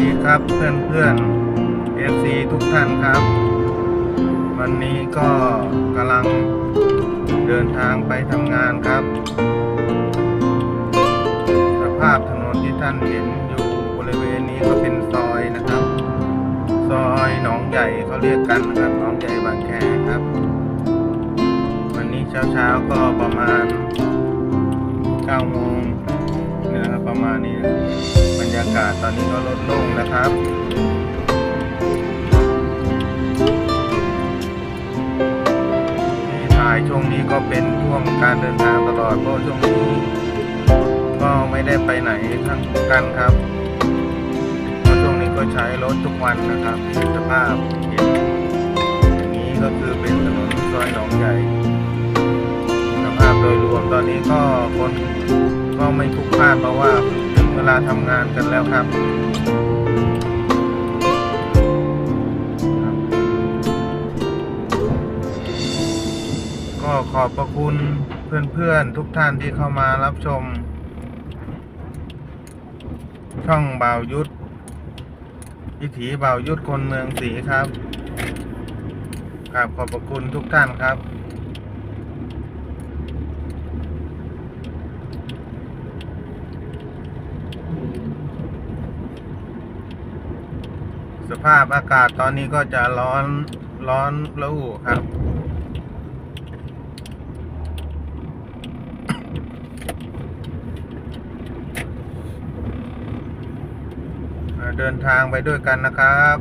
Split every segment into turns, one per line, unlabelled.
ดีครับเพื่อนเพื่อน FC ทุกท่านครับ วันนี้ก็กำลังเดินทางไปทำงานครับ สภาพถนนที่ท่านเห็นอยู่บริเวณนี้ก็เป็นซอยนะครับ ซอยหนองใหญ่เขาเรียกกันนะครับหนองใหญ่บางแคครับ วันนี้เช้าๆก็ประมาณ9โมงนะครับประมาณนี้ นะบรรยากาศตอนนี้ก็ลดลงนะครับที่ถ่ายช่วงนี้ก็เป็นช่วงการเดินทางตลอดเพราะช่วงนี้ก็ไม่ได้ไปไหนทั้งกันครับเพราะช่วงนี้ก็ใช้รถทุกวันนะครับสภาพเห็นอย่างนี้ก็คือเป็นถนนซอยหนองใหญ่สภาพโดยรวมตอนนี้ก็คนก็ไม่พลุกพลานเพราะว่า เวลาทำงานกันแล้วครับก็ขอบพระคุณเพื่อนๆทุกท่านที่เข้ามารับชม ช่องบ่าวยุทธวิถีบ่าวยุทธคนเมืองศรีครับกราบขอบพระคุณทุกท่านครับ สภาพอากาศตอนนี้ก็จะร้อนร้อนระอุครับ เดินทางไปด้วยกันนะครับ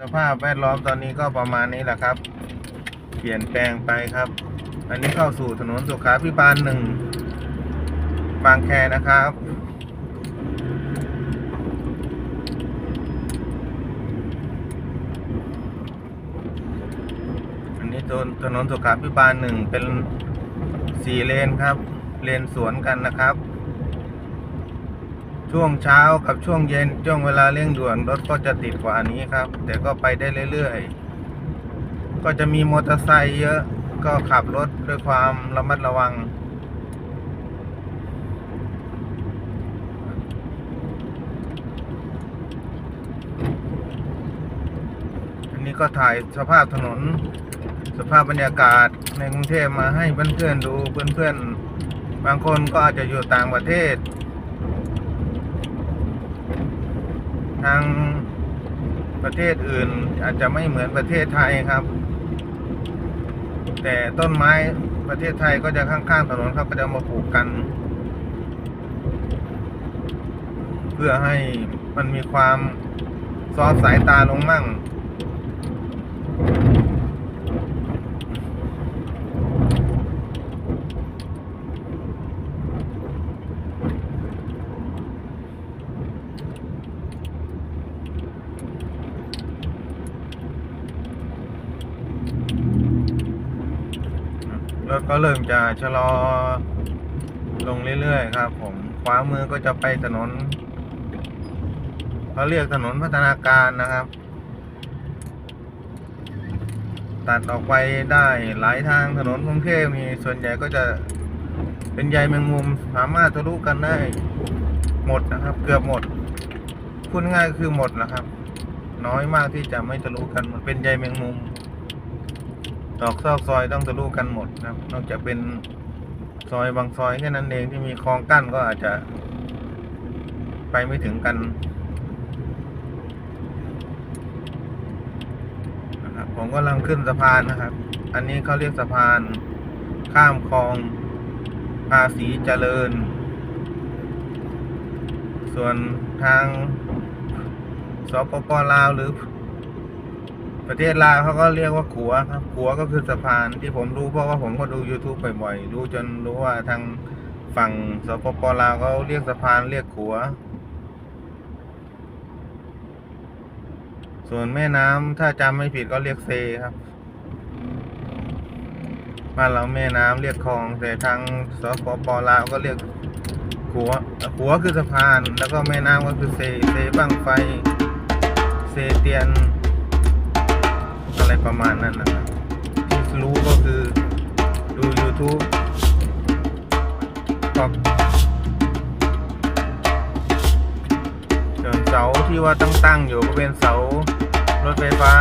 สภาพแวดล้อมตอนนี้ก็ประมาณนี้แหละครับ เปลี่ยนแปลงไปครับ อันนี้เข้าสู่ถนนสุขาพิบาลหนึ่งบางแคนะครับ อันนี้ ถนนถนนสุขาพิบาลหนึ่งเป็นสี่เลนครับ เลนสวนกันนะครับ ช่วงเช้ากับช่วงเย็นช่วงเวลาเร่งด่วนรถก็จะติดกว่านี้ครับ แต่ก็ไปได้เรื่อยๆ ก็จะมีมอเตอร์ไซค์เยอะก็ขับรถด้วยความระมัดระวัง อันนี้ก็ถ่ายสภาพถนน สภาพบรรยากาศในกรุงเทพมาให้เพื่อนๆดูเพื่อนๆ บางคนก็อาจจะอยู่ต่างประเทศ ทางประเทศอื่นอาจจะไม่เหมือนประเทศไทยครับ แต่ต้นไม้ประเทศไทยก็จะข้างๆถนนเขาก็จะมาปลูกกัน เพื่อให้มันมีความซอฟสายตาลงมั่ง แล้ว ก็เริ่มจะชะลอลงเรื่อยๆครับ ผมขวามือก็จะไปถนนเขาเรียกถนนพัฒนาการนะครับ ตัดออกไปได้หลายทางถนนกรุงเทพมีส่วนใหญ่ก็จะเป็นใยแมงมุมสามารถทะลุกันได้หมดนะครับ เกือบหมดพูดง่ายๆคือหมดนะครับ น้อยมากที่จะไม่ทะลุกันมันเป็นใยแมงมุม ตอกซอกซอยต้องทะลุกันหมดนะครับ นอกจากเป็นซอยบางซอยแค่นั้นเองที่มีคลองกั้นก็อาจจะ ไปไม่ถึงกันนะครับผมกำลังขึ้นสะพานนะครับ อันนี้เขาเรียกสะพาน ข้ามคลองภาษีเจริญ ส่วนทางสปปลาวหรือ ประเทศลาวเขาก็เรียกว่าขัวครับขัวก็คือสะพานที่ผมรู้เพราะว่าผมก็ดู YouTube บ่อยๆรู้จนรู้ว่าทางฝั่งสปปลาวเขาเรียกสะพานเรียกขัว ส่วนแม่น้ำถ้าจำไม่ผิดก็เรียกเซครับบ้านเราแม่น้ำเรียกคลองแต่ทางสปปลาวก็เรียกขัวขัวคือสะพาน แล้วก็แม่น้ำก็คือเซเซบ้างไฟ เซเตียน นั้นนะครับที่รู้ก็คือดู YouTube ก็เสาที่ว่าตั้งตั้งๆอยู่ก็เป็นเสารถไฟฟ้า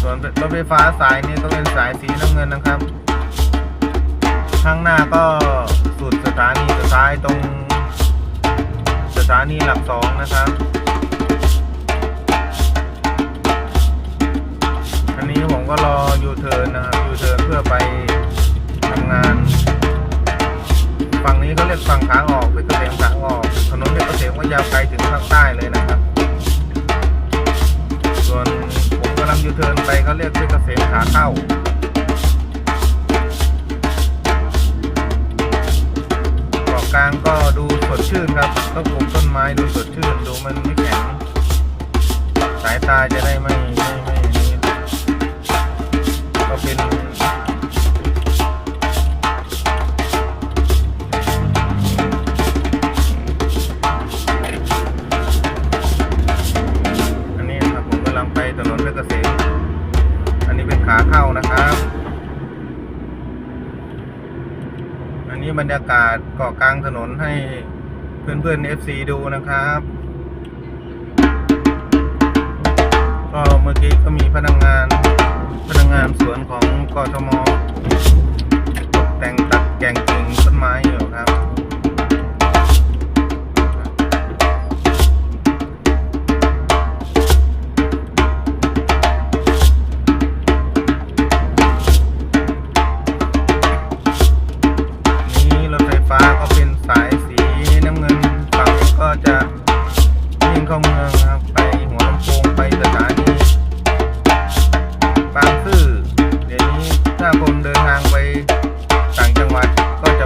ส่วนรถไฟฟ้าสายนี้ก็เป็นสายสีน้ำเงินนะครับ ข้างหน้าก็สุดสถานีสุดท้ายตรง สถานีหลักสองนะครับ นี้ผมก็รอยูเทิร์นนะครับยูเทิร์นเพื่อไปทำงาน ฝั่งนี้เขาเรียกฝั่งขาออกเป็นเกษมขาออกถนนเพชรเกษมก็ยาวไกลถึงภาคใต้เลยนะครับ ส่วนผมกำลังยูเทิร์นไปเขาเรียกเพชรเกษมขาเข้าเกาะกลางก็ดูสดชื่นครับต้นปลูกต้นไม้ดูสดชื่นดูมันไม่แข็งสายตาจะได้ไม่ เกาะกลางถนนให้เพื่อนๆ FC ดูนะครับ ก็เมื่อกี้ก็มีพนักงงานพนักงงานสวนของกทมตกแต่งตัดแก่งกิ่งต้นไม้อยู่ครับ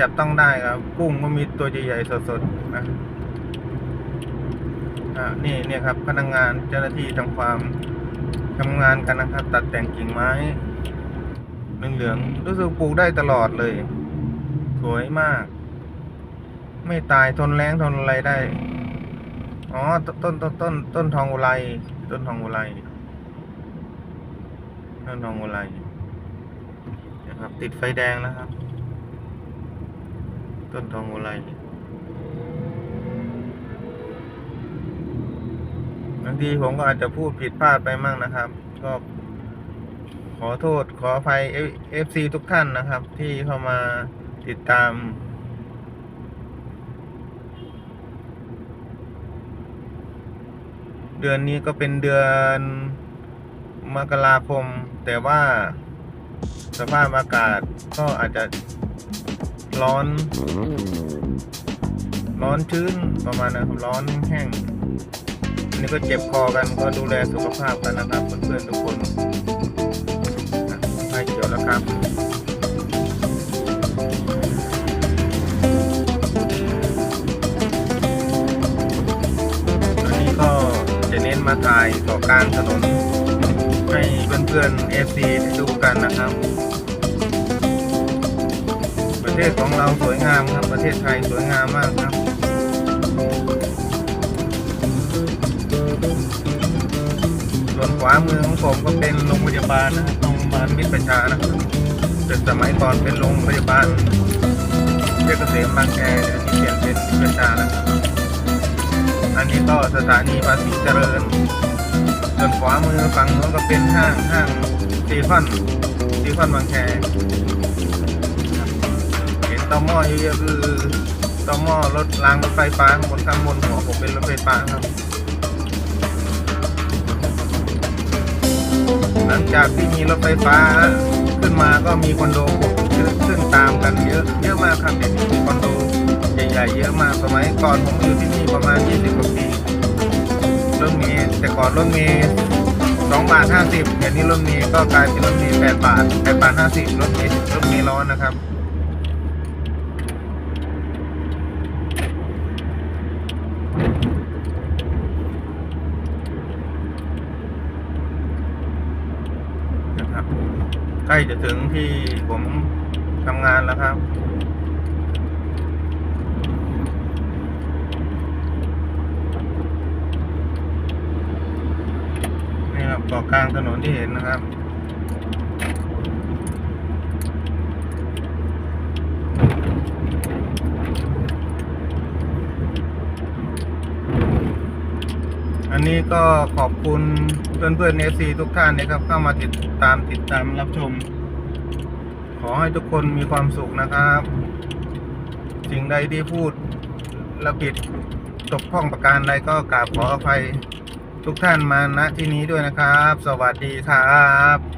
จับต้องได้ครับกุ้งก็มีตัวใหญ่ๆสดๆนะอ่านี่เนี่ยครับ พนักงานเจ้าหน้าที่ทำความทำงานกันนะครับ ตัดแต่งกิ่งไม้เหลืองๆรู้สึกปลูกได้ตลอดเลย สวยมาก ไม่ตายทนแรงทนอะไรได้ อ๋อตต้นต้นต้นต้นทองอุไรต้นทองอุไรต้นทองอุไรนะครับ ติดไฟแดงนะครับ ต้นทองอุไรบางทีผมก็อาจจะพูดผิดพลาดไปมั่งนะครับ ก็ขอโทษขออภัยเอฟซีทุกท่านนะครับ ที่เข้ามาติดตาม เดือนนี้ก็เป็นเดือนมกราคม แต่ว่าสภาพอากาศก็อาจจะ ร้อน ร้อนชื้นประมาณนะครับร้อนแห้งอันนี้ก็เจ็บคอกันก็ดูแลสุขภาพกันนะครับเพื่อนๆทุกคนไม่เกี่ยวแล้วครับอันนี้ก็จะเน้นมาถ่ายต่อกลางถนนให้เพื่อนๆ FC ได้ดูกันนะครับ ประเทศของเราสวยงามครับ ประเทศไทยสวยงามมากครับ ส่วนขวามือของผมก็เป็นโรงพยาบาลนะโรงพยาบาลมิตรประชานะครับแต่สมัยก่อนเป็นโรงพยาบาลเพชรเกษมบางแคเดี๋ยวนี้เปลี่ยนเป็นมิตรประชาแล้วครับอันนี้ก็สถานีภาษีเจริญ ส่วนขวามือฝั่งนู้นก็เป็นห้างห้างซีคอนซีคอนบางแค ตอหม้อเยอะๆคือตอหม้อรถรางรถไฟฟ้าบนข้างบนหัวผมเป็นรถไฟฟ้าครับ หลังจากที่มีรถไฟฟ้าขึ้นมาก็มีคอนโดขึ้นตามกันเยอะเยอะมากครับเดี๋ยวนี้มีคอนโดใหญ่ๆเยอะมากสมัยก่อนผมอยู่ที่นี่ประมาณ 20กว่าปีรถเมล์แต่ก่อนรถเมล์สองบาทห้าสิบเดี๋ยวนี้รถเมล์ก็กลายเป็นรถเมล์แปดบาทแปดบาทห้าสิบรถเมล์รถเมล์ร้อนนะครับ ใกล้ จะถึงที่ผมทำงานแล้วครับ นี่ครับเกาะกลางถนนที่เห็นนะครับอันนี้ก็ขอบคุณเพื่อนเพื่อนเอซีทุกท่านนะครับเข้ามาติดตามติดตามรับชม ขอให้ทุกคนมีความสุขนะครับ สิ่งใดที่พูดและผิดตกพ้องประการใดก็กราบขออภัยทุกท่านมาณที่นี้ด้วยนะครับ สวัสดีครับ